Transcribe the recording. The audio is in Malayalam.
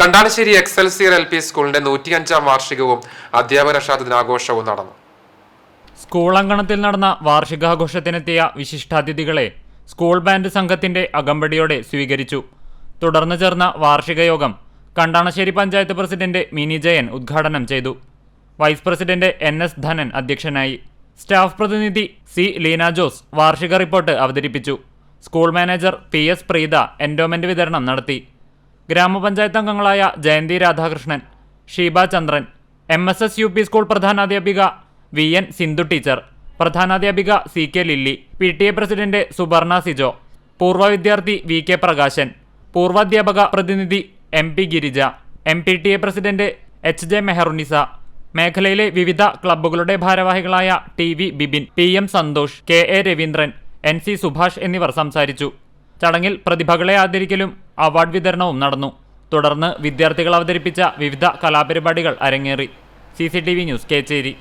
കണ്ടാണശ്ശേരി എക്സൽസിയർ എൽ പി സ്കൂളിന്റെ നൂറ്റിയഞ്ചാം വാർഷികവും അധ്യാപക രക്ഷാ ദിനാഘോഷവും നടന്നു. സ്കൂൾ അങ്കണത്തിൽ നടന്ന വാർഷികാഘോഷത്തിനെത്തിയ വിശിഷ്ടാതിഥികളെ സ്കൂൾ ബാൻഡ് സംഘത്തിന്റെ അകമ്പടിയോടെ സ്വീകരിച്ചു. തുടർന്ന് ചേർന്ന വാർഷിക യോഗം കണ്ടാണശ്ശേരി പഞ്ചായത്ത് പ്രസിഡന്റ് മിനി ജയൻ ഉദ്ഘാടനം ചെയ്തു. Vice president N S Dhanan അധ്യക്ഷനായി. സ്റ്റാഫ് പ്രതിനിധി സി ലീന ജോസ് വാർഷിക റിപ്പോർട്ട് അവതരിപ്പിച്ചു. School manager P S Preetha endowment വിതരണം നടത്തി. ഗ്രാമപഞ്ചായത്ത് അംഗങ്ങളായ Jayanthi Radhakrishnan Sheeba Chandran M S S U P school പ്രധാനാധ്യാപിക V N Sindhu teacher പ്രധാനാധ്യാപിക C K Lilly P T A president Suberna Sijo പൂർവ വിദ്യാർത്ഥി വി കെ പ്രകാശൻ പൂർവാധ്യാപക പ്രതിനിധി M P Girija M P T A president H J Meharunnisa മേഖലയിലെ വിവിധ ക്ലബ്ബുകളുടെ ഭാരവാഹികളായ T V Bibin P M Santhosh K A Raveendran N C Subhash എന്നിവർ സംസാരിച്ചു. ചടങ്ങിൽ പ്രതിഭകളെ ആദരിക്കലും അവാർഡ് വിതരണവും നടന്നു. തുടർന്ന് വിദ്യാർത്ഥികൾ അവതരിപ്പിച്ച വിവിധ കലാപരിപാടികൾ അരങ്ങേറി. C news Kechery.